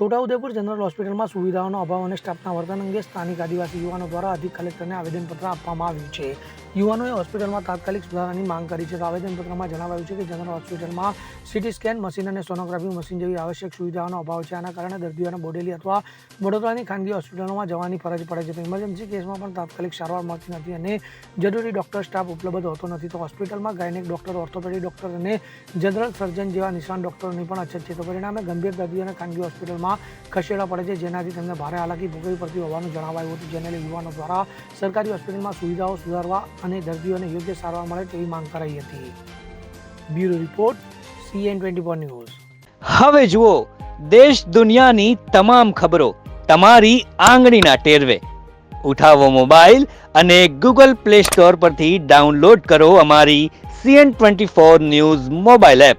Chhota Udepur general હોસ્પિટલમાં સુવિધાઓનો અભાવ અને સ્ટાફના વર્તન અંગે સ્થાનિક આદિવાસી યુવાનો દ્વારા અધિક કલેક્ટરને આવેદનપત્ર આપવામાં આવ્યું છે. યુવાનોએ હોસ્પિટલમાં તાત્કાલિક સુધારાની માંગ કરી છે. આવેદનપત્રમાં જણાવાયું છે કે જનરલ હોસ્પિટલમાં સીટી સ્કેન મશીન અને સોનોગ્રાફી મશીન જેવી આવશ્યક સુવિધાઓનો અભાવ છે. આના કારણે દર્દીઓને બોડેલી અથવા વડોદરાની ખાનગી હોસ્પિટલોમાં જવાની ફરજ પડે છે. તો ઇમરજન્સી કેસમાં પણ તાત્કાલિક સારવાર મળતી નથી અને જરૂરી ડોક્ટર સ્ટાફ ઉપલબ્ધ હોતો નથી. તો હોસ્પિટલમાં ગાયનેક ડોક્ટર ઓર્થોપેડિક ડોક્ટર અને જનરલ સર્જન જેવા નિષ્ણાત ડોક્ટરોની પણ અછત છે. તો પરિણામે ગંભીર દર્દીઓને ખાનગી હોસ્પિટલમાં ખસેડવા પડે છે. જેનાથી તેમને ભારે હાલાકી ભોગવવી પડતી હોવાનું જણાવાયું હતું. જેને લઈ યુવાનો દ્વારા સરકારી હોસ્પિટલમાં સુવિધાઓ સુધારવા અને દર્દીઓને યોગ્ય સારવાર મળે તેવી માંગ કરાઈ હતી. Bureau report CN twenty four news. હવે જુઓ, દેશ દુનિયાની તમામ ખબરો તમારી આંગળીના ટેરવે. ઉઠાવો મોબાઈલ અને ગૂગલ પ્લે સ્ટોર પરથી ડાઉનલોડ કરો અમારી CN twenty four news mobile app.